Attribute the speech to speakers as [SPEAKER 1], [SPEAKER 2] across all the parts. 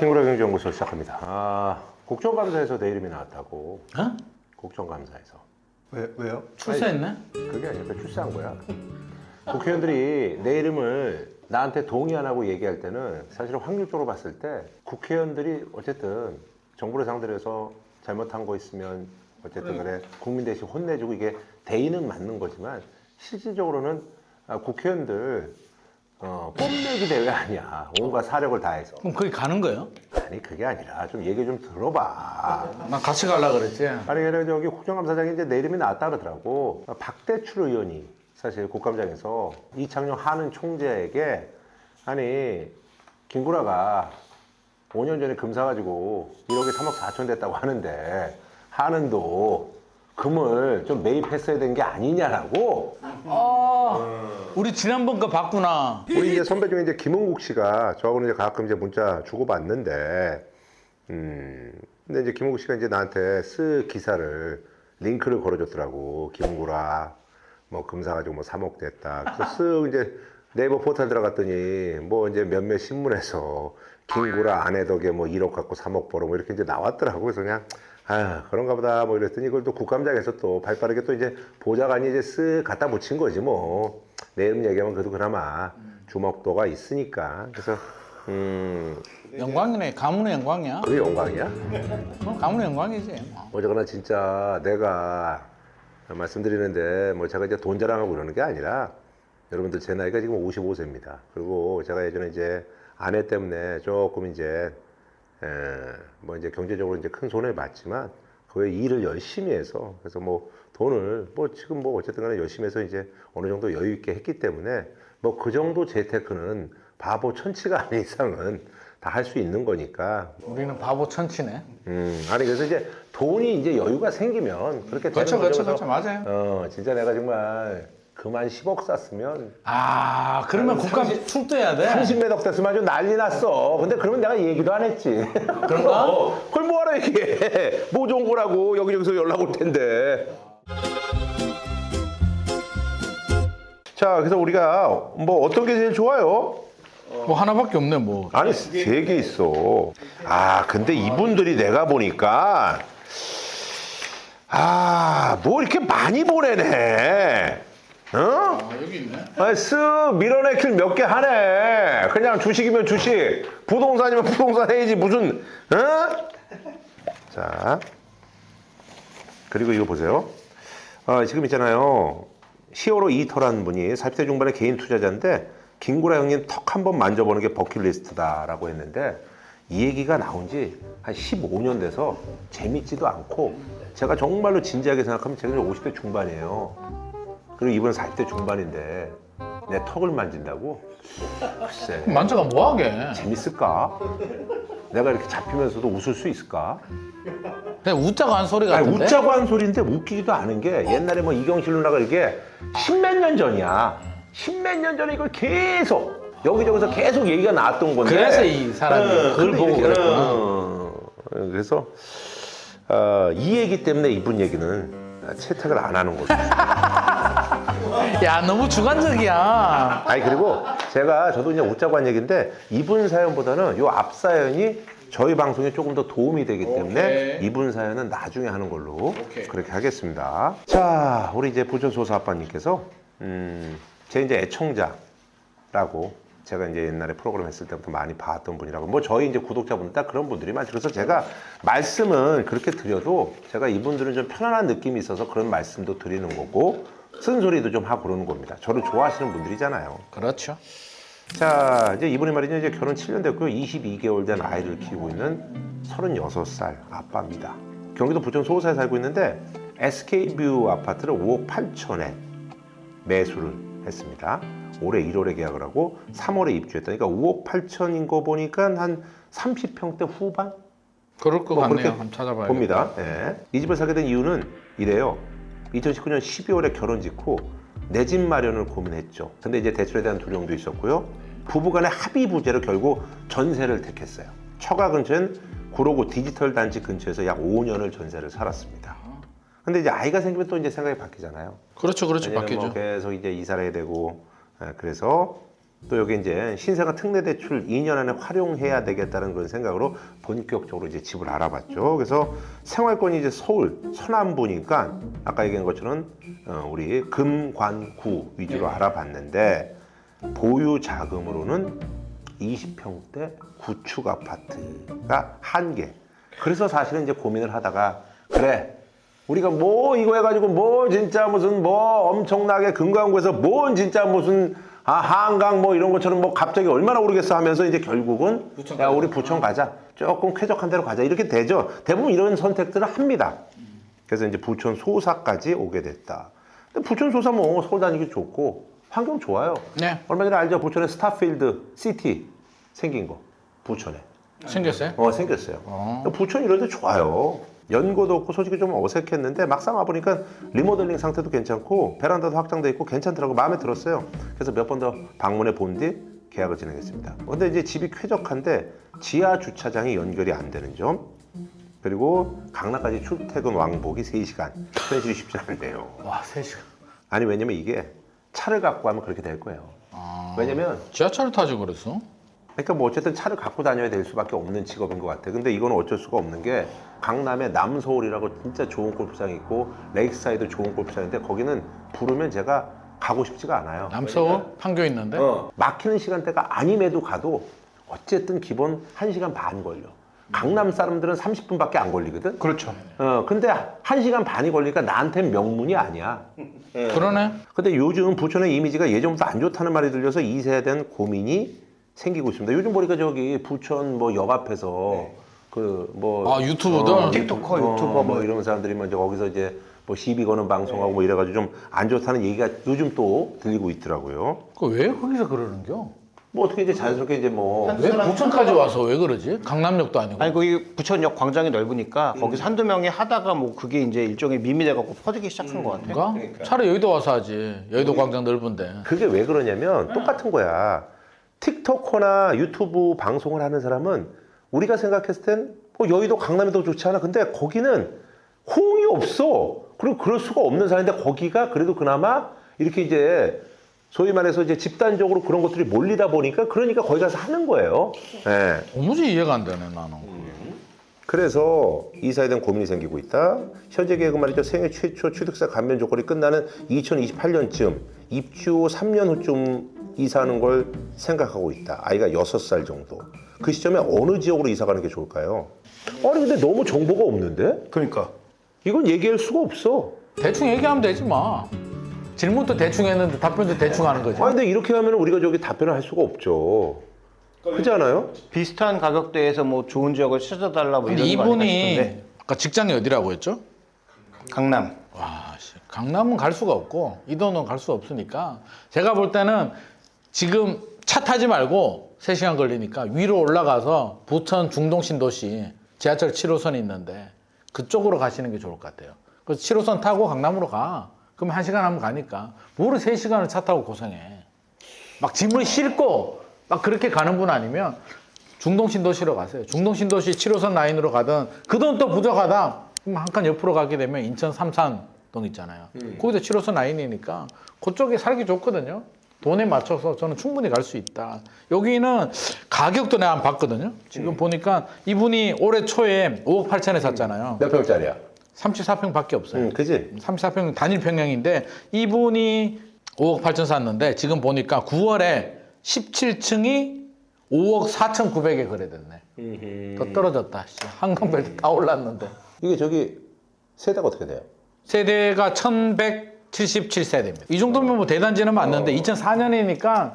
[SPEAKER 1] 김구라 경제연구소 시작합니다. 아, 국정감사에서 내 이름이 나왔다고.
[SPEAKER 2] 어?
[SPEAKER 1] 국정감사에서.
[SPEAKER 3] 왜 왜요?
[SPEAKER 2] 출세했네?
[SPEAKER 1] 그게 아니라 출세한 거야. 국회의원들이 내 이름을 나한테 동의 안 하고 얘기할 때는 사실 확률적으로 봤을 때 국회의원들이 어쨌든 정부를 상대로 해서 잘못한 거 있으면 어쨌든 그래 국민 대신 혼내주고 이게 대의는 맞는 거지만 실질적으로는 아, 국회의원들 어, 뽐내기 대회 아니야. 온갖 사력을 다해서.
[SPEAKER 2] 그럼 거기 가는 거예요?
[SPEAKER 1] 아니 그게 아니라 좀 얘기 좀 들어봐.
[SPEAKER 2] 나 같이 가려고 그랬지.
[SPEAKER 1] 아니 그래 저기 국정감사장에 이제 내 이름이 나왔다 그러더라고. 박대출 의원이 사실 국감장에서 이창용 하는 총재에게 아니 김구라가 5년 전에 금 사가지고 1억에 3억 4천 됐다고 하는데 하는도 금을 좀 매입했어야 된게 아니냐라고.
[SPEAKER 2] 우리 지난번 거 봤구나.
[SPEAKER 1] 우리 이제 선배 중에 이제 김은국 씨가 저하고는 이제 가끔 이제 문자 주고 받는데, 음, 근데 이제 김은국 씨가 이제 나한테 쓰 기사를 링크를 걸어줬더라고. 김구라, 뭐 금사 가지고 뭐 3억 됐다. 그래서 쓱 이제 네이버 포털 들어갔더니 뭐 이제 몇몇 신문에서 김구라 아내 덕에 뭐 1억 갖고 3억 벌어 뭐 이렇게 이제 나왔더라고. 그래서 그냥 아 그런가 보다 뭐 이랬더니 이걸 또 국감장에서 또 발 빠르게 또 이제 보좌관이 이제 쓱 갖다 붙인 거지 뭐. 내 이름 얘기하면 그래도 그나마 주목도가 있으니까. 그래서 음,
[SPEAKER 2] 영광이네. 가문의 영광이야.
[SPEAKER 1] 그게 영광이야?
[SPEAKER 2] 그럼 가문의 영광이지. 뭐.
[SPEAKER 1] 어쨌거나 진짜 내가 말씀드리는데 뭐 제가 이제 돈 자랑하고 그러는 게 아니라 여러분들 제 나이가 지금 55세입니다. 그리고 제가 예전에 이제 아내 때문에 조금 이제 에, 뭐 이제 경제적으로 이제 큰 손해를 봤지만 그에 일을 열심히 해서 그래서 뭐 돈을 뭐 지금 뭐 어쨌든 간에 열심히 해서 이제 어느 정도 여유 있게 했기 때문에 뭐 그 정도 재테크는 바보 천치가 아닌 이상은 다 할 수 있는 거니까
[SPEAKER 2] 우리는 바보 천치네.
[SPEAKER 1] 음, 아니 그래서 이제 돈이 이제 여유가 생기면 그렇게
[SPEAKER 2] 그렇죠,
[SPEAKER 1] 되는
[SPEAKER 2] 그렇죠,
[SPEAKER 1] 거죠.
[SPEAKER 2] 그렇죠. 맞아요.
[SPEAKER 1] 어, 진짜 내가 정말 그만 10억 쌌으면
[SPEAKER 2] 아, 그러면 국감 출두해야 돼.
[SPEAKER 1] 30몇 됐으면 아주 난리 났어. 근데 그러면 내가 얘기도 안 했지.
[SPEAKER 2] 그런가?
[SPEAKER 1] 어, 그걸 뭐하러 얘기해. 뭐 좋은 거라고 여기저기서 연락 올 텐데. 자, 그래서 우리가 뭐 어떤 게 제일 좋아요?
[SPEAKER 2] 뭐 하나밖에 없네, 뭐.
[SPEAKER 1] 아니 세 개 있어. 아 근데 이분들이 내가 보니까 아 뭐 이렇게 많이 보내네. 어?
[SPEAKER 2] 아, 여기 있네.
[SPEAKER 1] 아, 쓱 밀어내길 몇개 하네. 그냥 주식이면 주식, 부동산이면 부동산 해야지 무슨 어? 자 그리고 이거 보세요. 아, 지금 있잖아요. 히어로 이터라는 분이 40대 중반의 개인 투자자인데 김구라 형님 턱 한번 만져보는 게 버킷리스트다라고 했는데 이 얘기가 나온 지 한 15년 돼서 재밌지도 않고 제가 정말로 진지하게 생각하면 제가 이제 50대 중반이에요. 그리고 이분은 40대 중반인데 내 턱을 만진다고? 글쎄
[SPEAKER 2] 만져가 뭐하게?
[SPEAKER 1] 재밌을까? 내가 이렇게 잡히면서도 웃을 수 있을까?
[SPEAKER 2] 그냥 웃자고 한 소리
[SPEAKER 1] 아니,
[SPEAKER 2] 같은데?
[SPEAKER 1] 웃자고 한 소리인데 웃기지도 않은 게 옛날에 뭐 이경실 누나가 이게 십몇 년 전이야. 십몇 년 전에 이걸 계속 여기저기서 계속 얘기가 나왔던 건데.
[SPEAKER 2] 그래서 이 사람이 그걸
[SPEAKER 1] 근데
[SPEAKER 2] 보고
[SPEAKER 1] 이렇게,
[SPEAKER 2] 그랬구나.
[SPEAKER 1] 어, 그래서 어, 이 얘기 때문에 이분 얘기는 채택을 안 하는 거죠.
[SPEAKER 2] 야, 너무 주관적이야.
[SPEAKER 1] 아니 그리고 제가 저도 이제 웃자고 한 얘기인데 이분 사연보다는 요 앞 사연이 저희 방송에 조금 더 도움이 되기 때문에
[SPEAKER 2] 오케이.
[SPEAKER 1] 이분 사연은 나중에 하는 걸로
[SPEAKER 2] 오케이.
[SPEAKER 1] 그렇게 하겠습니다. 자, 우리 이제 부천소사 아빠님께서 음, 제 이제 애청자라고 제가 이제 옛날에 프로그램 했을 때부터 많이 봤던 분이라고 뭐 저희 이제 구독자분들 딱 그런 분들이 많죠. 그래서 제가 말씀은 그렇게 드려도 제가 이분들은 좀 편안한 느낌이 있어서 그런 말씀도 드리는 거고 쓴소리도 좀 하고 그러는 겁니다. 저를 좋아하시는 분들이잖아요.
[SPEAKER 2] 그렇죠.
[SPEAKER 1] 자, 이제 이분이 말이죠. 이제 결혼 7년 됐고요. 22개월 된 아이를 키우고 있는 36살 아빠입니다. 경기도 부천 소호사에 살고 있는데 SK뷰 아파트를 5억 8천에 매수를 했습니다. 올해 1월에 계약을 하고 3월에 입주했다니까 5억 8천인 거 보니까 한 30평대 후반
[SPEAKER 2] 그럴 것
[SPEAKER 1] 뭐
[SPEAKER 2] 같네요. 한번 찾아봐요.
[SPEAKER 1] 봅니다. 예. 이 집을 사게 된 이유는 이래요. 2019년 12월에 결혼 짓고 내집 마련을 고민했죠. 근데 이제 대출에 대한 두려움도 있었고요. 부부간의 합의 부재로 결국 전세를 택했어요. 처가 근처엔 구로구 디지털 단지 근처에서 약 5년을 전세를 살았습니다. 근데 이제 아이가 생기면 또 이제 생각이 바뀌잖아요.
[SPEAKER 2] 그렇죠, 그렇죠.
[SPEAKER 1] 왜냐면
[SPEAKER 2] 바뀌죠.
[SPEAKER 1] 뭐 계속 이제 이사를 해야 되고 예, 그래서 또 여기 이제 신생아 특례 대출 2년 안에 활용해야 되겠다는 그런 생각으로 본격적으로 이제 집을 알아봤죠. 그래서 생활권이 이제 서울 서남부니까 아까 얘기한 것처럼 어, 우리 금관구 위주로 알아봤는데 보유 자금으로는 20평대 구축 아파트가 한 개. 그래서 사실은 이제 고민을 하다가 그래 우리가 뭐 이거 해가지고 뭐 진짜 무슨 뭐 엄청나게 금강구에서 뭔 진짜 무슨 아 한강 뭐 이런 것처럼 뭐 갑자기 얼마나 오르겠어 하면서 이제 결국은 야 우리 부천 가자. 조금 쾌적한 데로 가자. 이렇게 되죠. 대부분 이런 선택들을 합니다. 그래서 이제 부천 소사까지 오게 됐다. 근데 부천 소사 뭐 서울 다니기 좋고 환경 좋아요.
[SPEAKER 2] 네.
[SPEAKER 1] 얼마 전에 알죠? 부천에 스타필드 시티 생긴 거. 부천에.
[SPEAKER 2] 생겼어요?
[SPEAKER 1] 어 생겼어요. 부천 이런 데 좋아요. 연고도 없고 솔직히 좀 어색했는데 막상 와보니까 리모델링 상태도 괜찮고 베란다도 확장돼 있고 괜찮더라고 마음에 들었어요. 그래서 몇 번 더 방문해 본 뒤 계약을 진행했습니다. 근데 이제 집이 쾌적한데 지하 주차장이 연결이 안 되는 점 그리고 강남까지 출퇴근 왕복이 3시간 현실이 쉽지 않네요.
[SPEAKER 2] 와, 3시간.
[SPEAKER 1] 아니 왜냐면 이게 차를 갖고 하면 그렇게 될 거예요. 왜냐면
[SPEAKER 2] 지하철을 타지 그랬어?
[SPEAKER 1] 그러니까 뭐 어쨌든 차를 갖고 다녀야 될 수밖에 없는 직업인 것 같아. 근데 이거는 어쩔 수가 없는 게 강남에 남서울이라고 진짜 좋은 골프장이 있고 레이크사이드 좋은 골프장인데 거기는 부르면 제가 가고 싶지가 않아요.
[SPEAKER 2] 남서울? 판교 있는데?
[SPEAKER 1] 어, 막히는 시간대가 아님에도 가도 어쨌든 기본 1시간 반 걸려. 강남 사람들은 30분밖에 안 걸리거든.
[SPEAKER 3] 그렇죠.
[SPEAKER 1] 어, 근데 1시간 반이 걸리니까 나한테는 명문이 아니야.
[SPEAKER 2] 그러네.
[SPEAKER 1] 근데 요즘 부천의 이미지가 예전보다 안 좋다는 말이 들려서 이 세에 대한 고민이 생기고 있습니다. 요즘 보니까 저기 부천 뭐 역 앞에서 그뭐
[SPEAKER 2] 아, 유튜버들?
[SPEAKER 3] 틱토커, 유튜버
[SPEAKER 1] 뭐 이런 사람들이 먼저 거기서 이제 뭐 시비 거는 방송하고 뭐 이래가지고 좀 안 좋다는 얘기가 요즘 또 들리고 있더라고요.
[SPEAKER 2] 그왜 거기서 그러는겨?
[SPEAKER 1] 뭐 어떻게 이제 자연스럽게 이제 뭐
[SPEAKER 2] 왜 부천까지 와서 왜 그러지? 강남역도 아니고.
[SPEAKER 3] 아니 거기 부천역 광장이 넓으니까 거기서 한두 명이 하다가 뭐 그게 이제 일종의 밈이 돼갖고 퍼지기 시작한 것 같아요.
[SPEAKER 2] 그러니까? 차라리 여의도 와서 하지. 여의도 광장 넓은데.
[SPEAKER 1] 그게 왜 그러냐면 똑같은 거야. 틱토커나 유튜브 방송을 하는 사람은 우리가 생각했을 땐 어, 여의도 강남이 더 좋지 않아. 근데 거기는 호응이 없어. 그리고 그럴 수가 없는 사람인데 거기가 그래도 그나마 이렇게 이제 소위 말해서 이제 집단적으로 그런 것들이 몰리다 보니까 그러니까 거기 가서 하는 거예요. 예.
[SPEAKER 2] 도무지 이해가 안 되네, 나는.
[SPEAKER 1] 그래서 이사에 대한 고민이 생기고 있다. 현재 계획은 말이죠. 생애 최초 취득세 감면 조건이 끝나는 2028년쯤 입주 후 3년 후쯤 이사하는 걸 생각하고 있다. 아이가 6살 정도. 그 시점에 어느 지역으로 이사 가는 게 좋을까요? 아니 근데 너무 정보가 없는데?
[SPEAKER 3] 그러니까
[SPEAKER 1] 이건 얘기할 수가 없어.
[SPEAKER 2] 대충 얘기하면 되지 마. 질문도 대충 했는데 답변도 대충 하는 거지.
[SPEAKER 1] 아니 근데 이렇게 하면 우리가 저기 답변을 할 수가 없죠. 그렇지 않아요?
[SPEAKER 3] 비슷한 가격대에서 뭐 좋은 지역을 찾아달라 뭐
[SPEAKER 2] 근데
[SPEAKER 3] 이런 거 아닐까
[SPEAKER 2] 이분이
[SPEAKER 3] 싶은데
[SPEAKER 2] 아까 직장이 어디라고 했죠?
[SPEAKER 3] 강남
[SPEAKER 2] 와, 씨, 강남은 갈 수가 없고 이도는 갈 수 없으니까 제가 볼 때는 지금 차 타지 말고 3시간 걸리니까 위로 올라가서 부천 중동 신도시 지하철 7호선이 있는데 그쪽으로 가시는 게 좋을 것 같아요. 그래서 7호선 타고 강남으로 가. 그럼 1시간 하면 가니까 뭐를 3시간을 차 타고 고생해. 막 짐을 싣고 막 그렇게 가는 분 아니면 중동 신도시로 가세요. 중동 신도시 7호선 라인으로 가든 그 돈 또 부족하다. 그럼 한 칸 옆으로 가게 되면 인천 삼산 동 있잖아요. 거기도 7호선 라인이니까 그쪽에 살기 좋거든요. 돈에 맞춰서 저는 충분히 갈 수 있다. 여기는 가격도 내가 한번 봤거든요. 지금 보니까 이분이 올해 초에 5억 8천에 샀잖아요.
[SPEAKER 1] 몇 평짜리야?
[SPEAKER 2] 34평 밖에 없어요.
[SPEAKER 1] 응, 그지?
[SPEAKER 2] 34평 단일 평형인데 이분이 5억 8천 샀는데 지금 보니까 9월에 17층이 5억 4천 9백에 거래됐네. 더 떨어졌다. 씨. 한강벨트 다 올랐는데.
[SPEAKER 1] 이게 저기 세대가 어떻게 돼요?
[SPEAKER 2] 세대가 1177세대입니다. 이 정도면 뭐 대단지는 맞는데 2004년이니까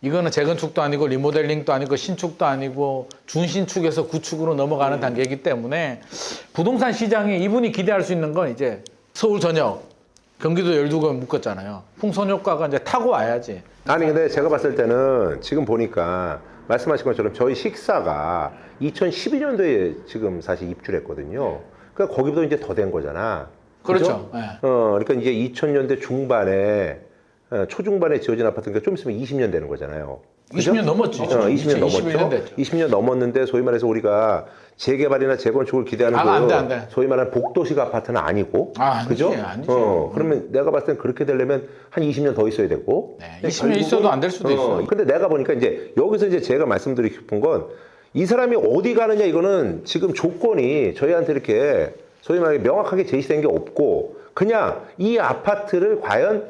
[SPEAKER 2] 이거는 재건축도 아니고 리모델링도 아니고 신축도 아니고 준신축에서 구축으로 넘어가는 단계이기 때문에 부동산 시장에 이분이 기대할 수 있는 건 이제 서울 전역, 경기도 12개 묶었잖아요. 풍선 효과가 이제 타고 와야지.
[SPEAKER 1] 아니 근데 제가 봤을 때는 지금 보니까 말씀하신 것처럼 저희 식사가 2012년도에 지금 사실 입주를 했거든요. 그러니까 거기보다 이제 더 된 거잖아.
[SPEAKER 2] 그렇죠. 예.
[SPEAKER 1] 어, 그러니까 이제 2000년대 중반에 어, 초중반에 지어진 아파트니까 좀 있으면 20년 되는 거잖아요. 그죠?
[SPEAKER 2] 20년 넘었지.
[SPEAKER 1] 어, 20년
[SPEAKER 2] 21년
[SPEAKER 1] 넘었죠.
[SPEAKER 2] 됐죠.
[SPEAKER 1] 20년 넘었는데 소위 말해서 우리가 재개발이나 재건축을 기대하는
[SPEAKER 2] 아, 그안 돼, 안 돼.
[SPEAKER 1] 소위 말하는 복도식 아파트는 아니고
[SPEAKER 2] 아, 아니지,
[SPEAKER 1] 그죠?
[SPEAKER 2] 아니지.
[SPEAKER 1] 어, 그러면 내가 봤을 땐 그렇게 되려면 한 20년 더 있어야 되고
[SPEAKER 2] 네,
[SPEAKER 1] 근데
[SPEAKER 2] 20년 있어도 안 될 수도 있어.
[SPEAKER 1] 근데 내가 보니까 이제 여기서 이제 제가 말씀드리고 싶은 건 이 사람이 어디 가느냐 이거는 지금 조건이 저희한테 이렇게 소위 말하게 명확하게 제시된 게 없고 그냥 이 아파트를 과연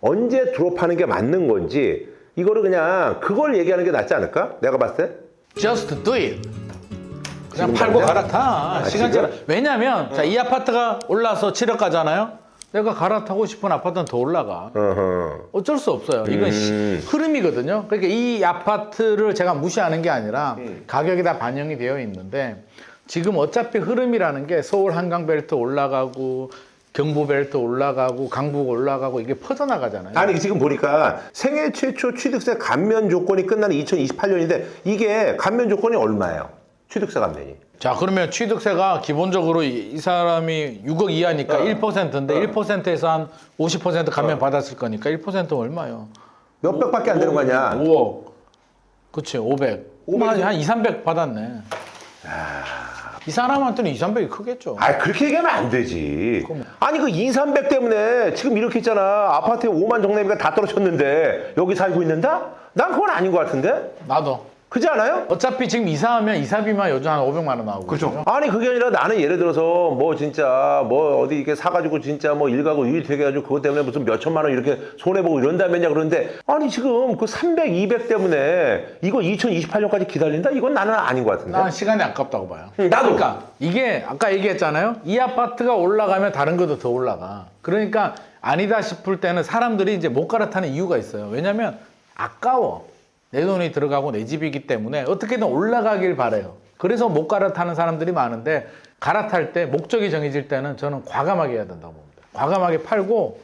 [SPEAKER 1] 언제 드롭하는 게 맞는 건지 이거를 그냥 그걸 얘기하는 게 낫지 않을까? 내가 봤을 때?
[SPEAKER 2] Just do it. 그냥
[SPEAKER 1] 지금
[SPEAKER 2] 팔고
[SPEAKER 1] 당장?
[SPEAKER 2] 갈아타.
[SPEAKER 1] 아. 지금?
[SPEAKER 2] 왜냐면 자, 이 아파트가 올라서 7억 가잖아요. 내가 갈아타고 싶은 아파트는 더 올라가.
[SPEAKER 1] 어허.
[SPEAKER 2] 어쩔 수 없어요. 이건 시-
[SPEAKER 1] 음.
[SPEAKER 2] 흐름이거든요. 그러니까 이 아파트를 제가 무시하는 게 아니라
[SPEAKER 1] 음.
[SPEAKER 2] 가격이 다 반영이 되어 있는데 지금 어차피 흐름이라는 게 서울 한강벨트 올라가고 경부벨트 올라가고 강북 올라가고 이게 퍼져나가잖아요.
[SPEAKER 1] 아니 지금 보니까 생애 최초 취득세 감면 조건이 끝나는 2028년인데 이게 감면 조건이 얼마예요? 취득세 감면이.
[SPEAKER 2] 자 그러면 취득세가 기본적으로 이, 이 사람이 6억 이하니까
[SPEAKER 1] 어.
[SPEAKER 2] 1%인데 1%에서 한 50% 감면 받았을 거니까 1% 얼마요?
[SPEAKER 1] 몇백밖에 안 되는 거 아니야?
[SPEAKER 2] 5억. 그치 500.
[SPEAKER 1] 500
[SPEAKER 2] 한, 한 2, 300 받았네. 이 사람한테는 2, 300이 크겠죠.
[SPEAKER 1] 아 그렇게 얘기하면 안 되지. 아니 그 2, 300 때문에 지금 이렇게 있잖아. 아파트에 5만 정내비가 다 떨어졌는데 여기 살고 있는다? 난 그건 아닌 것 같은데?
[SPEAKER 2] 나도.
[SPEAKER 1] 그지 않아요?
[SPEAKER 2] 어차피 지금 이사하면 이사비만 요즘 한 500만 원 나오고. 그렇죠.
[SPEAKER 1] 아니 그게 아니라 나는 예를 들어서 뭐 진짜 뭐 어디 이렇게 사가지고 진짜 뭐 일가구 유일되게 해가지고 그것 때문에 무슨 몇 천만 원 이렇게 손해 보고 이런다면야 그러는데 아니 지금 그 300, 200 때문에 이거 2028년까지 기다린다? 이건 나는 아닌 것 같은데.
[SPEAKER 2] 난 시간이 아깝다고 봐요.
[SPEAKER 1] 응, 나도.
[SPEAKER 2] 그러니까 이게 아까 얘기했잖아요. 이 아파트가 올라가면 다른 것도 더 올라가. 그러니까 아니다 싶을 때는 사람들이 이제 못 갈아타는 이유가 있어요. 왜냐면 아까워. 내 돈이 들어가고 내 집이기 때문에 어떻게든 올라가길 바래요. 그래서 못 갈아타는 사람들이 많은데 갈아탈 때 목적이 정해질 때는 저는 과감하게 해야 된다고 봅니다. 과감하게 팔고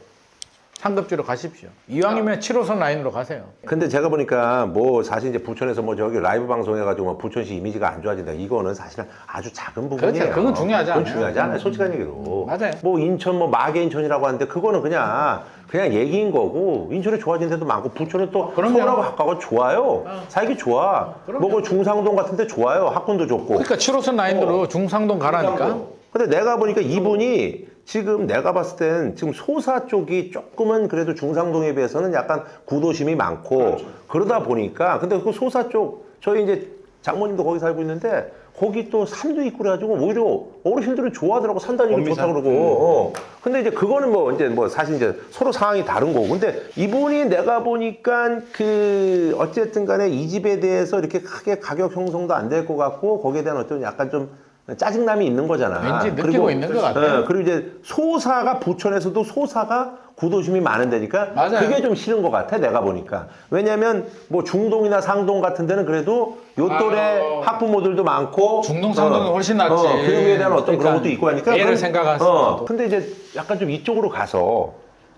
[SPEAKER 2] 상급지로 가십시오. 이왕이면 7호선 라인으로 가세요.
[SPEAKER 1] 근데 제가 보니까 뭐 사실 이제 부천에서 뭐 저기 라이브 방송해가지고 뭐 부천시 이미지가 안 좋아진다 이거는 사실은 아주 작은 부분이에요.
[SPEAKER 2] 그렇죠. 그건 중요하지
[SPEAKER 1] 그건
[SPEAKER 2] 않아요.
[SPEAKER 1] 중요하지 않아요. 솔직한 얘기로.
[SPEAKER 2] 맞아요.
[SPEAKER 1] 뭐 인천 뭐 마계 인천이라고 하는데 그거는 그냥 그냥 얘기인 거고 인천에 좋아진 데도 많고 부천은 또
[SPEAKER 2] 그럼요.
[SPEAKER 1] 서울하고 가까워 좋아요. 살기 좋아.
[SPEAKER 2] 그럼요.
[SPEAKER 1] 뭐그 중상동 같은 데 좋아요. 학군도 좋고.
[SPEAKER 2] 그러니까 7호선 라인으로
[SPEAKER 1] 어.
[SPEAKER 2] 중상동 가라니까.
[SPEAKER 1] 근데 내가 보니까 이분이 지금 내가 봤을 땐 지금 소사 쪽이 조금은 그래도 중상동에 비해서는 약간 구도심이 많고 그러다 보니까 근데 그 소사 쪽 저희 이제 장모님도 거기 살고 있는데 거기 또 산도 있고 그래가지고 오히려 어르신들은 좋아하더라고 산 다니기 좋다 그러고. 어. 근데 이제 그거는 뭐 이제 뭐 사실 이제 서로 상황이 다른 거고. 근데 이분이 내가 보니까 그 어쨌든 간에 이 집에 대해서 이렇게 크게 가격 형성도 안 될 것 같고 거기에 대한 어떤 약간 좀 짜증남이 있는 거잖아.
[SPEAKER 2] 왠지 느끼고
[SPEAKER 1] 그리고-
[SPEAKER 2] 있는 것 같아요.
[SPEAKER 1] 예, 그리고 이제 소사가 부천에서도 소사가 구도심이 많은 데니까
[SPEAKER 2] 맞아요.
[SPEAKER 1] 그게 좀 싫은 것 같아 내가 보니까 왜냐면 뭐 중동이나 상동 같은 데는 그래도 요 또래
[SPEAKER 2] 아유.
[SPEAKER 1] 학부모들도 많고
[SPEAKER 2] 중동, 상동이 훨씬 낫지.
[SPEAKER 1] 어, 교육에 대한 어떤 그런
[SPEAKER 2] 그러니까
[SPEAKER 1] 것도 있고 하니까
[SPEAKER 2] 애를
[SPEAKER 1] 그런- 어,
[SPEAKER 2] 수도.
[SPEAKER 1] 근데 이제 약간 좀 이쪽으로 가서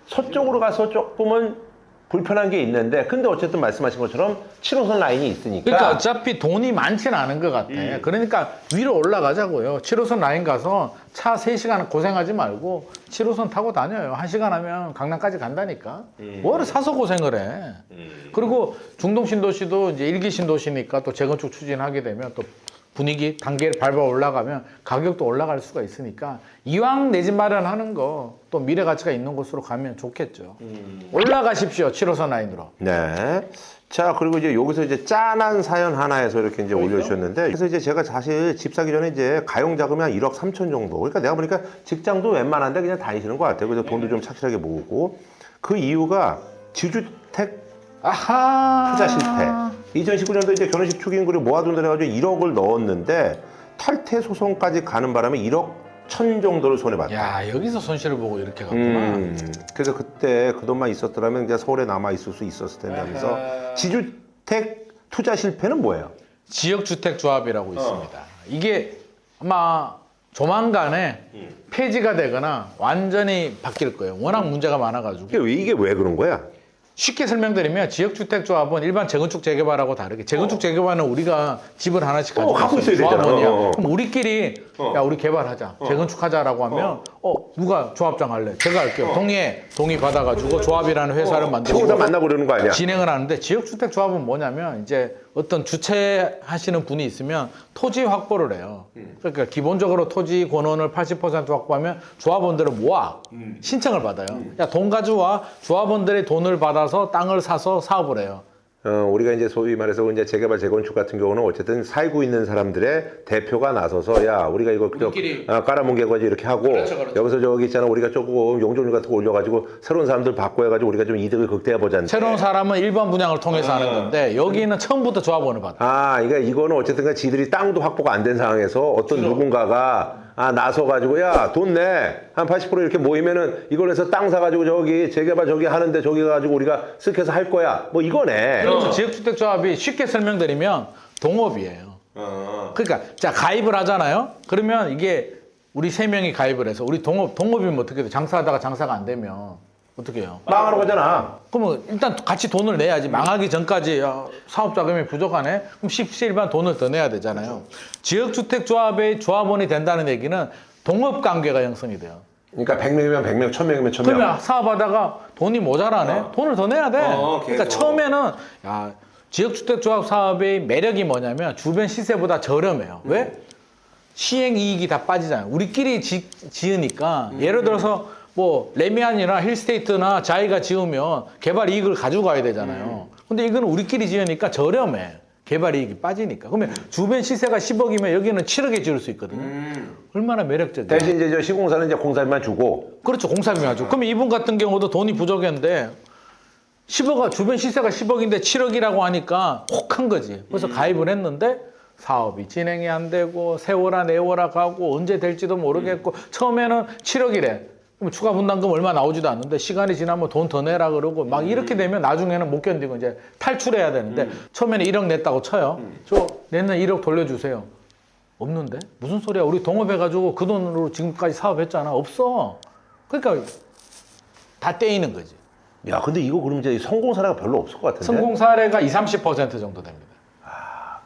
[SPEAKER 1] 서쪽으로 가서 조금은 불편한 게 있는데 근데 어쨌든 말씀하신 것처럼 7호선 라인이 있으니까
[SPEAKER 2] 그러니까 어차피 돈이 많지는 않은 것 같아.
[SPEAKER 1] 음.
[SPEAKER 2] 그러니까 위로 올라가자고요. 7호선 라인 가서 차 3시간 고생하지 말고 7호선 타고 다녀요. 1시간 하면 강남까지 간다니까.
[SPEAKER 1] 음.
[SPEAKER 2] 뭐를 사서 고생을 해. 그리고 중동 신도시도 이제 일기 신도시니까 또 재건축 추진하게 되면 또 분위기 단계를 밟아 올라가면 가격도 올라갈 수가 있으니까 이왕 내 집 마련하는 거 또 미래 가치가 있는 곳으로 가면 좋겠죠.
[SPEAKER 1] 음.
[SPEAKER 2] 올라가십시오. 7호선 라인으로.
[SPEAKER 1] 네. 자, 그리고 이제 여기서 이제 짠한 사연 하나에서 이렇게 이제 올려주셨는데, 그래서 이제 제가 사실 집 사기 전에 이제 가용 자금이 한 1억 3천 정도. 그러니까 내가 보니까 직장도 웬만한데 그냥 다니시는 것 같아요. 그래서 돈도 좀 착실하게 모으고. 그 이유가 지주택
[SPEAKER 2] 아하.
[SPEAKER 1] 투자 실패. 2019년도 이제 결혼식 축의금으로 모아둔 돈 해가지고 1억을 넣었는데, 탈퇴 소송까지 가는 바람에 1억 천 정도를 손해봤다.
[SPEAKER 2] 야 여기서 손실을 보고 이렇게 갔구나.
[SPEAKER 1] 음, 그래서 그때 그 돈만 있었더라면 이제 서울에 남아 있을 수 있었을 텐데 하면서 지주택 투자 실패는 뭐예요?
[SPEAKER 2] 지역주택조합이라고 있습니다. 이게 아마 조만간에 폐지가 되거나 완전히 바뀔 거예요. 워낙 문제가 많아가지고.
[SPEAKER 1] 이게 왜, 이게 왜 그런 거야?
[SPEAKER 2] 쉽게 설명드리면 지역주택조합은 일반 재건축 재개발하고 다르게 재건축 재개발은 우리가 집을 하나씩
[SPEAKER 1] 어,
[SPEAKER 2] 가지고
[SPEAKER 1] 갖고. 있어야 되잖아.
[SPEAKER 2] 조합원이야.
[SPEAKER 1] 어, 어.
[SPEAKER 2] 그럼 우리끼리 야 우리 개발하자 재건축하자라고 하면 어. 누가 조합장 할래? 제가 할게요. 동의해 동의 받아가지고 조합이라는 회사를 만들고
[SPEAKER 1] 다 그러는 거 아니야?
[SPEAKER 2] 진행을 하는데 지역주택 조합은 뭐냐면 이제 어떤 주최하시는 분이 있으면 토지 확보를 해요. 그러니까 기본적으로 토지 권원을 80% 확보하면 조합원들을 모아 신청을 받아요. 야 돈 가져와 조합원들의 돈을 받아서 땅을 사서 사업을 해요.
[SPEAKER 1] 어, 우리가 이제 소위 말해서 이제 재개발 재건축 같은 경우는 어쨌든 살고 있는 사람들의 대표가 나서서 야 우리가 이거. 아, 깔아뭉개 가지고 이렇게 하고
[SPEAKER 2] 그렇죠, 그렇죠.
[SPEAKER 1] 여기서 저기 있잖아 우리가 조금 용적률 같은 거 올려가지고 새로운 사람들 바꿔해가지고 우리가 좀 이득을 극대화 보자.
[SPEAKER 2] 새로운 사람은 일반 분양을 통해서 하는 건데 여기는 처음부터 조합원을 받아.
[SPEAKER 1] 아, 그러니까 이거는 어쨌든 간 지들이 땅도 확보가 안 된 상황에서 어떤 누군가가 아 나서 가지고 야 돈 내 한 80% 이렇게 모이면은 이걸 해서 땅 사 가지고 저기 재개발 저기 하는데 저기 가지고 우리가 쓱 해서 할 거야 뭐 이거네.
[SPEAKER 2] 그렇죠. 지역주택조합이 쉽게 설명드리면 동업이에요. 그러니까 자 가입을 하잖아요. 그러면 이게 우리 세 명이 가입을 해서 우리 동업 동업이면 어떻게 돼? 장사하다가 장사가 안 되면 어떻게 해요?
[SPEAKER 1] 망하는 거잖아.
[SPEAKER 2] 그러면 일단 같이 돈을 내야지. 망하기 전까지 야, 사업 자금이 부족하네. 그럼 십시일반 돈을 더 내야 되잖아요. 지역주택조합의 조합원이 된다는 얘기는 동업 관계가 형성이 돼요.
[SPEAKER 1] 그러니까 100명이면 100명, 1000명이면 1000명.
[SPEAKER 2] 그러면 사업하다가 돈이 모자라네. 돈을 더 내야 돼.
[SPEAKER 1] 어,
[SPEAKER 2] 그러니까
[SPEAKER 1] 계속.
[SPEAKER 2] 처음에는 야 지역주택조합 사업의 매력이 뭐냐면 주변 시세보다 저렴해요. 왜? 시행 이익이 다 빠지잖아요. 우리끼리 지, 지으니까 예를 들어서 뭐 레미안이나 힐스테이트나 자기가 지으면 개발 이익을 가지고 가야 되잖아요. 근데 이거는 우리끼리 지으니까 저렴해. 개발 이익이 빠지니까. 그러면 주변 시세가 10억이면 여기는 7억에 지을 수 있거든요. 얼마나 매력적이에요.
[SPEAKER 1] 대신 이제 저 시공사는 이제 공사비만 주고
[SPEAKER 2] 그렇죠. 공사비 하죠. 그러면 이분 같은 경우도 돈이 부족했는데 10억, 주변 시세가 10억인데 7억이라고 하니까 혹 한 거지. 그래서 가입을 했는데 사업이 진행이 안 되고 세월아 내월아 가고 언제 될지도 모르겠고 처음에는 7억이래. 그럼 추가 분담금 얼마 나오지도 않는데 시간이 지나면 돈 더 내라 그러고 막 이렇게 되면 나중에는 못 견디고 이제 탈출해야 되는데 처음에는 1억 냈다고 쳐요. 저 내년 1억 돌려주세요. 없는데? 무슨 소리야? 우리 동업해가지고 그 돈으로 지금까지 사업했잖아. 없어. 그러니까 다 떼이는 거지.
[SPEAKER 1] 야 근데 이거 그럼 이제 성공 사례가 별로 없을 것 같은데
[SPEAKER 2] 성공 사례가 20, 30% 정도 됩니다.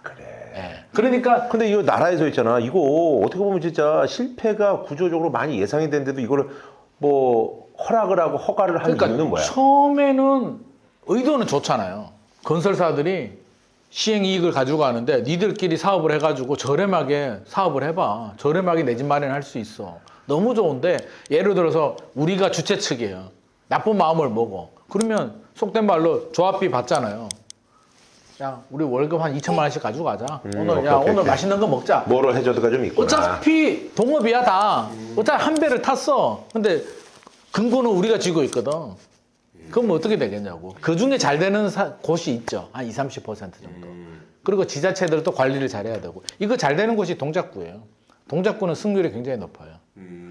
[SPEAKER 1] 그래
[SPEAKER 2] 예. 그러니까
[SPEAKER 1] 근데 이거 나라에서 있잖아 이거 어떻게 보면 진짜 실패가 구조적으로 많이 예상이 됐는데도 이거를 뭐 허락을 하고 허가를 할
[SPEAKER 2] 그러니까
[SPEAKER 1] 이유는 뭐야
[SPEAKER 2] 처음에는 의도는 좋잖아요. 건설사들이 시행 이익을 가지고 가는데 니들끼리 사업을 해가지고 저렴하게 사업을 해봐. 저렴하게 내 집 마련할 수 있어. 너무 좋은데 예를 들어서 우리가 주최 측이에요. 나쁜 마음을 먹어. 그러면 속된 말로 조합비 받잖아요. 야 우리 월급 한 2천만 원씩 가지고 가자. 오늘
[SPEAKER 1] 오케이,
[SPEAKER 2] 야
[SPEAKER 1] 오케이,
[SPEAKER 2] 오늘
[SPEAKER 1] 오케이.
[SPEAKER 2] 맛있는 거 먹자.
[SPEAKER 1] 뭐를 해줘도가 좀 있구나
[SPEAKER 2] 어차피 동업이야 다. 어차피 한 배를 탔어. 근데 근거는 우리가 지고 있거든. 그럼 뭐 어떻게 되겠냐고. 그 중에 잘 되는 사- 곳이 있죠. 한 20, 30% 정도. 그리고 지자체들도 관리를 잘해야 되고. 이거 잘 되는 곳이 동작구예요. 동작구는 승률이 굉장히 높아요.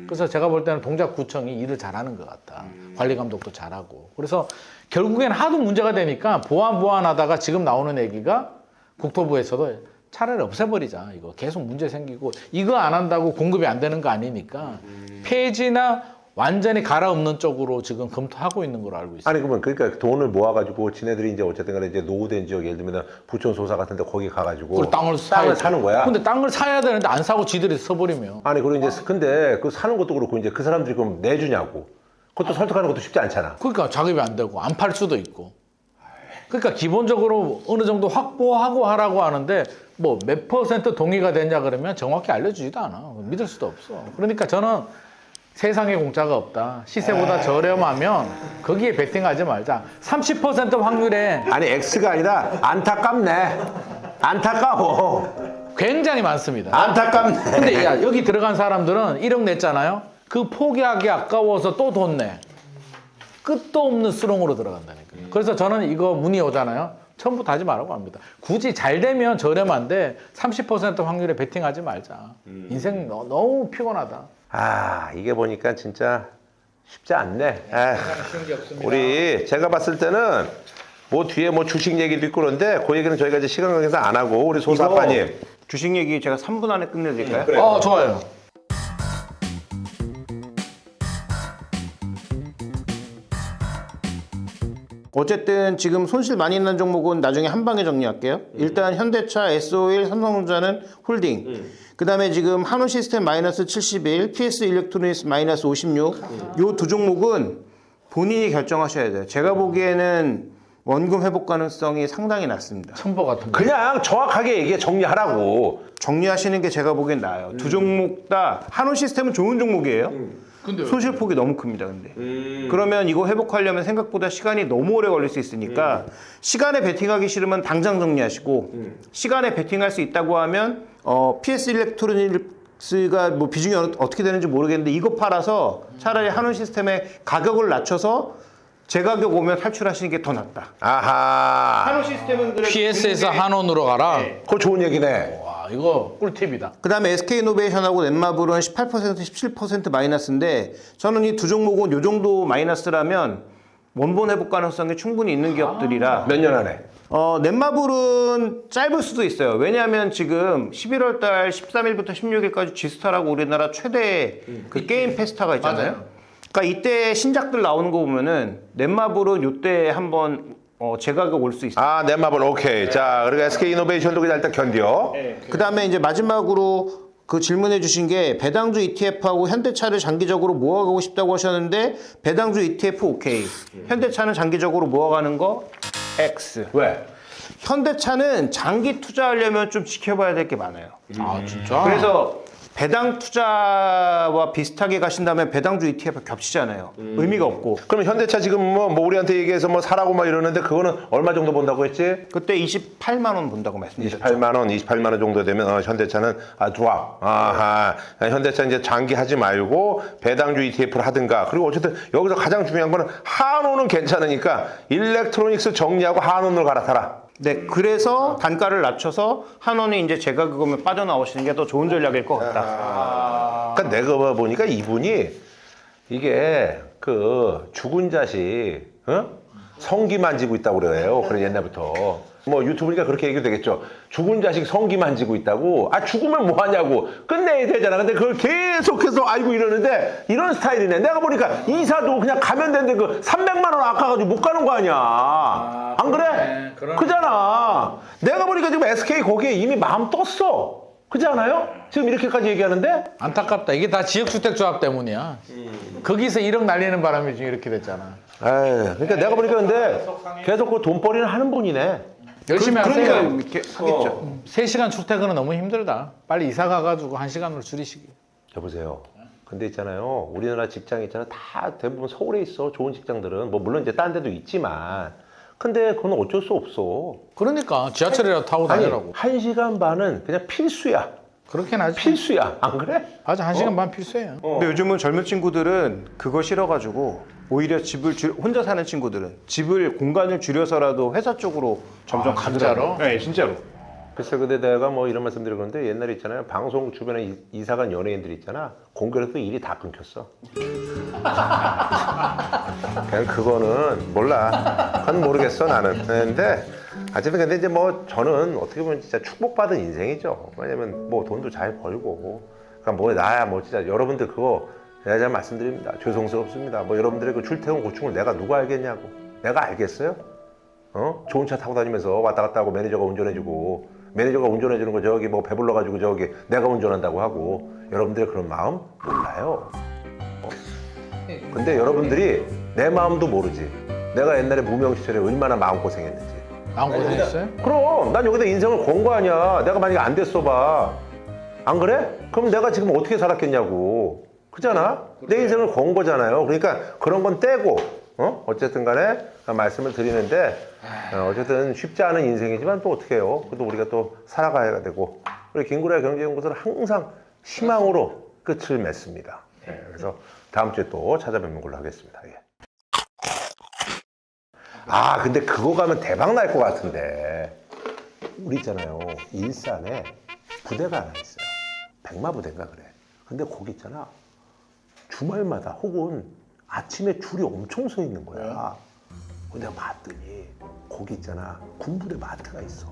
[SPEAKER 2] 그래서 제가 볼 때는 동작구청이 일을 잘하는 것 같다. 관리 감독도 잘하고. 그래서 결국엔 하도 문제가 되니까 보완 보완하다가 지금 나오는 얘기가 국토부에서도 차라리 없애버리자. 이거 계속 문제 생기고 이거 안 한다고 공급이 안 되는 거 아니니까 폐지나 완전히 갈아엎는 쪽으로 지금 검토하고 있는 걸로 알고 있어요.
[SPEAKER 1] 아니 그러면 그러니까 돈을 모아가지고 지네들이 이제 어쨌든 간에 이제 노후된 지역 예를 들면 부천 소사 같은데 거기 가가지고
[SPEAKER 2] 땅을
[SPEAKER 1] 땅을 사는 거야
[SPEAKER 2] 근데 땅을 사야 되는데 안 사고 지들이 써버리면
[SPEAKER 1] 아니 그리고 이제 근데 그 사는 것도 그렇고 이제 그 사람들이 그럼 내주냐고 그것도 설득하는 것도 쉽지 않잖아
[SPEAKER 2] 그러니까 자급이 안 되고 안 팔 수도 있고. 그러니까 기본적으로 어느 정도 확보하고 하라고 하는데 뭐 몇 퍼센트 동의가 되냐 그러면 정확히 알려주지도 않아. 믿을 수도 없어. 그러니까 저는 세상에 공짜가 없다. 시세보다 저렴하면 거기에 베팅하지 말자. 30% 확률에
[SPEAKER 1] 아니 X가 아니라 안타깝네 안타까워
[SPEAKER 2] 굉장히 많습니다.
[SPEAKER 1] 안타깝네
[SPEAKER 2] 근데 야, 여기 들어간 사람들은 1억 냈잖아요. 그 포기하기 아까워서 또 돈 내. 끝도 없는 수렁으로 들어간다니까요. 그래서 저는 이거 문의 오잖아요. 처음부터 하지 말라고 합니다. 굳이 잘 되면 저렴한데 30% 확률에 베팅하지 말자. 인생 너, 너무 피곤하다.
[SPEAKER 1] 아 이게 보니까 진짜 쉽지 않네.
[SPEAKER 2] 쉬운 게 없습니다.
[SPEAKER 1] 우리 제가 봤을 때는 뭐 뒤에 뭐 주식 얘기도 있고 그런데 그 얘기는 저희가 이제 시간 관계상 안 하고 우리 소사
[SPEAKER 3] 이거
[SPEAKER 1] 아빠님
[SPEAKER 3] 주식 얘기 제가 3분 안에 끝내드릴까요?
[SPEAKER 2] 어, 좋아요.
[SPEAKER 3] 어쨌든 지금 손실 많이 난 종목은 나중에 한 방에 정리할게요. 일단 현대차, S51, 삼성전자는 홀딩. 그 다음에 지금 한우 시스템 마이너스 71, PS 일렉트로닉스 마이너스 56. 요 두 종목은 본인이 결정하셔야 돼요. 제가 보기에는 원금 회복 가능성이 상당히 낮습니다.
[SPEAKER 2] 첨보 같은 거.
[SPEAKER 1] 그냥 정확하게 얘기해 정리하라고.
[SPEAKER 3] 정리하시는 게 제가 보기엔 나아요. 두 종목 다 한우 시스템은 좋은 종목이에요.
[SPEAKER 2] 근데
[SPEAKER 3] 손실 폭이 너무 큽니다, 근데. 그러면 이거 회복하려면 생각보다 시간이 너무 오래 걸릴 수 있으니까 시간에 베팅하기 싫으면 당장 정리하시고 시간에 베팅할 수 있다고 하면 어, PS 일렉트로닉스가 뭐 비중이 어느- 어떻게 되는지 모르겠는데 이거 팔아서 차라리 한우 시스템의 가격을 낮춰서 제 가격 오면 탈출하시는 게 더 낫다.
[SPEAKER 1] 아하.
[SPEAKER 3] 한우 시스템은 그래도
[SPEAKER 2] PS에서 한원으로 가라.
[SPEAKER 1] 그거 좋은 얘기네.
[SPEAKER 2] 와 이거 꿀팁이다.
[SPEAKER 3] 그다음에 SK이노베이션하고 넷마블은 18% 17% 마이너스인데 저는 이 두 종목은 요 정도 마이너스라면 원본 회복 가능성이 충분히 있는 기업들이라
[SPEAKER 1] 몇 년 안에?
[SPEAKER 3] 어, 넷마블은 짧을 수도 있어요. 왜냐하면 지금 11월 달 13일부터 16일까지 G스타라고 우리나라 최대 그 게임 페스타가 있잖아요.
[SPEAKER 2] 맞아요.
[SPEAKER 3] 그러니까 이때 신작들 나오는 거 보면은 넷마블은 요때 한번 어, 제가격 올수 있어요.
[SPEAKER 1] 아, 넷마블 오케이. 자, 그리고 SK 이노베이션도 그냥 일단 견뎌.
[SPEAKER 3] 그 다음에 이제 마지막으로 그 질문해 주신 게 배당주 ETF하고 현대차를 장기적으로 모아가고 싶다고 하셨는데 배당주 ETF 오케이. 현대차는 장기적으로 모아가는 거 X.
[SPEAKER 1] 왜?
[SPEAKER 3] 현대차는 장기 투자하려면 좀 지켜봐야 될 게 많아요.
[SPEAKER 2] 아 진짜.
[SPEAKER 3] 그래서 배당 투자와 비슷하게 가신다면 배당주 ETF 겹치잖아요. 의미가 없고.
[SPEAKER 1] 그럼 현대차 지금 뭐, 뭐 우리한테 얘기해서 뭐 사라고 막 이러는데 그거는 얼마 정도 본다고 했지?
[SPEAKER 3] 그때 28만 원 본다고 말씀드렸죠.
[SPEAKER 1] 28만 원, 28만 원 정도 되면 어, 현대차는 아 좋아. 아하. 현대차 이제 장기 하지 말고 배당주 ETF를 하든가. 그리고 어쨌든 여기서 가장 중요한 거는 한우는 괜찮으니까 일렉트로닉스 정리하고 한우를 갈아타라.
[SPEAKER 3] 네, 그래서 단가를 낮춰서 한원이 이제 제가 그거면 빠져나오시는 게 더 좋은 전략일 것 같다.
[SPEAKER 1] 그러니까 내가 보니까 이분이 이게 그 죽은 자식 어? 성기 만지고 있다고 그래요. 그래 옛날부터. 뭐 유튜브니까 그렇게 얘기도 되겠죠. 죽은 자식 성기 만지고 있다고. 아 죽으면 뭐 하냐고. 끝내야 되잖아. 근데 그걸 계속해서 알고 이러는데 이런 스타일이네. 내가 보니까 이사도 그냥 가면 되는데 그 300만 원 아까가지고 못 가는 거 아니야. 안 그래? 그잖아. 내가 보니까 지금 SK 거기에 이미 마음 떴어. 그지 않아요? 지금 이렇게까지 얘기하는데?
[SPEAKER 2] 안타깝다. 이게 다 지역주택조합 때문이야. 거기서 1억 날리는 바람에 지금 이렇게 됐잖아.
[SPEAKER 1] 에이, 그러니까 내가 보니까 근데 계속 그 돈벌이는 하는 분이네.
[SPEAKER 2] 열심히
[SPEAKER 3] 그,
[SPEAKER 2] 하세요.
[SPEAKER 3] 그러니까 이렇게 하겠죠.
[SPEAKER 2] 3시간 출퇴근은 너무 힘들다. 빨리 이사 가가지고 1시간으로 줄이시기.
[SPEAKER 1] 여보세요. 근데 있잖아요. 우리나라 직장 있잖아. 다 대부분 서울에 있어. 좋은 직장들은. 뭐 물론 이제 딴 데도 있지만. 근데 그건 어쩔 수 없어.
[SPEAKER 2] 그러니까 지하철이라도 타고
[SPEAKER 1] 아니,
[SPEAKER 2] 다니라고.
[SPEAKER 1] 한 시간 반은 그냥 필수야.
[SPEAKER 2] 그렇긴 하지.
[SPEAKER 1] 필수야. 안 그래?
[SPEAKER 2] 맞아, 1시간 반 필수예요.
[SPEAKER 3] 근데 요즘은 젊은 친구들은 그거 싫어가지고 오히려 집을 줄- 혼자 사는 친구들은 집을 공간을 줄여서라도 회사 쪽으로 점점
[SPEAKER 2] 아,
[SPEAKER 3] 가더라고요.
[SPEAKER 2] 진짜로?
[SPEAKER 3] 네, 진짜로.
[SPEAKER 1] 근데 내가 뭐 이런 말씀 드리는데 옛날에 있잖아요. 방송 주변에 이- 이사간 연예인들 있잖아. 공교롭 또 일이 다 끊겼어. 그냥 그거는 몰라. 그건 모르겠어 나는. 근데 어쨌든 근데 이제 뭐 저는 어떻게 보면 진짜 축복받은 인생이죠. 왜냐면 뭐 돈도 잘 벌고. 그러니까 뭐 나야 뭐 진짜 여러분들 그거 제가 잘 말씀드립니다. 죄송스럽습니다. 뭐 여러분들의 그 출퇴근 고충을 내가 누가 알겠냐고. 내가 알겠어요? 어? 좋은 차 타고 다니면서 왔다 갔다 하고 매니저가 운전해주고 매니저가 운전해 주는 거 저기 뭐 배불러 가지고 저기 내가 운전한다고 하고 여러분들의 그런 마음 몰라요. 어? 근데 여러분들이 내 마음도 모르지. 내가 옛날에 무명 시절에 얼마나 마음 고생했는지.
[SPEAKER 2] 마음 고생했어요?
[SPEAKER 1] 그럼 난 여기다 인생을 건 거 아니야. 내가 만약에 안 됐어 봐. 안 그래? 그럼 내가 지금 어떻게 살았겠냐고. 그잖아? 내 인생을 건 거잖아요. 그러니까 그런 건 떼고, 어? 어쨌든 간에 말씀을 드리는데, 어, 어쨌든 쉽지 않은 인생이지만 또 어떻게 해요? 그래도 우리가 또 살아가야 되고, 우리 김구라 경제연구소는 항상 희망으로 끝을 맺습니다. 예, 그래서 다음 주에 또 찾아뵙는 걸로 하겠습니다. 예. 아, 근데 그거 가면 대박 날 것 같은데. 우리 있잖아요. 일산에 부대가 하나 있어요. 백마 부대인가 그래. 근데 거기 있잖아. 주말마다 혹은 아침에 줄이 엄청 서 있는 거야. 근데 내가 봤더니 거기 있잖아. 군부대 마트가 있어.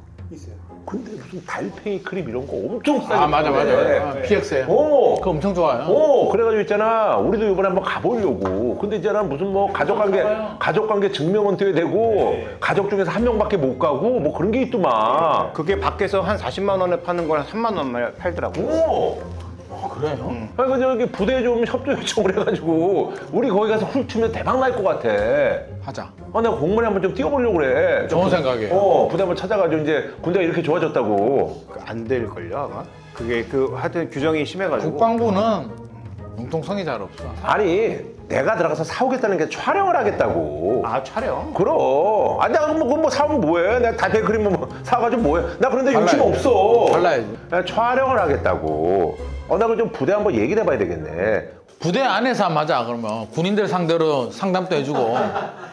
[SPEAKER 1] 근데 무슨 달팽이 크림 이런 거 엄청 싸게
[SPEAKER 2] 아 맞아 맞아.
[SPEAKER 1] 파네.
[SPEAKER 2] 아, PX에.
[SPEAKER 1] 오.
[SPEAKER 2] 그거 엄청 좋아요.
[SPEAKER 1] 오, 그래가지고 있잖아. 우리도 이번에 한번 가보려고. 근데 있잖아 무슨 뭐 가족관계 가족관계 증명은 돼야 되고 가족 중에서 한 명밖에 못 가고 뭐 그런 게 있더만.
[SPEAKER 3] 그게 밖에서 한 40만 원에 파는 거랑 3만 원에 팔더라고.
[SPEAKER 1] 오.
[SPEAKER 2] 아, 그래요?
[SPEAKER 1] 아니 근데 여기 부대 좀 협조 요청을 해가지고 우리 거기 가서 훑으면 대박 날 것 같아.
[SPEAKER 2] 하자.
[SPEAKER 1] 아, 내가 공무원에 한번 좀 뛰어보려고 그래.
[SPEAKER 2] 좋은 생각이에요.
[SPEAKER 1] 어, 부대 한번 찾아가지고 이제 군대가 이렇게 좋아졌다고.
[SPEAKER 3] 안 될 걸요 아마. 그게 그 하여튼 규정이 심해가지고.
[SPEAKER 2] 국방부는 융통성이 잘 없어.
[SPEAKER 1] 아니, 내가 들어가서 사오겠다는 게 촬영을 하겠다고.
[SPEAKER 3] 아 촬영.
[SPEAKER 1] 그럼. 아, 내가 뭐, 그거 뭐 사오면 뭐해? 내가 달팽이 크림 뭐 사가지고 뭐해? 나 그런데 욕심
[SPEAKER 2] 달라야지.
[SPEAKER 1] 없어.
[SPEAKER 2] 달라야지.
[SPEAKER 1] 나 촬영을 하겠다고. 어, 나 그럼 좀 부대 한번 얘기를 해봐야 되겠네.
[SPEAKER 2] 부대 안에서 한번 하자 그러면 군인들 상대로 상담도 해주고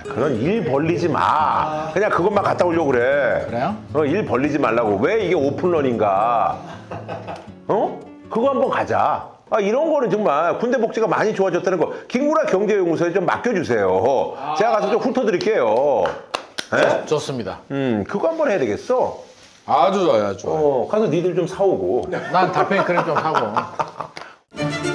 [SPEAKER 1] 그런 일 벌리지 마. 그냥 그것만 갔다 오려고 그래.
[SPEAKER 2] 그래요?
[SPEAKER 1] 어, 일 벌리지 말라고. 왜 이게 오픈런인가? 어? 그거 한번 가자. 아, 이런 거는 정말 군대 복지가 많이 좋아졌다는 거 김구라 경제연구소에 좀 맡겨주세요. 제가 가서 좀 훑어드릴게요. 에?
[SPEAKER 2] 좋습니다.
[SPEAKER 1] 음, 그거 한번 해야 되겠어.
[SPEAKER 2] 아주 좋아요, 아주 좋아요.
[SPEAKER 1] 어, 가서 니들 좀 사오고.
[SPEAKER 2] 난 다페이크를 좀 하고.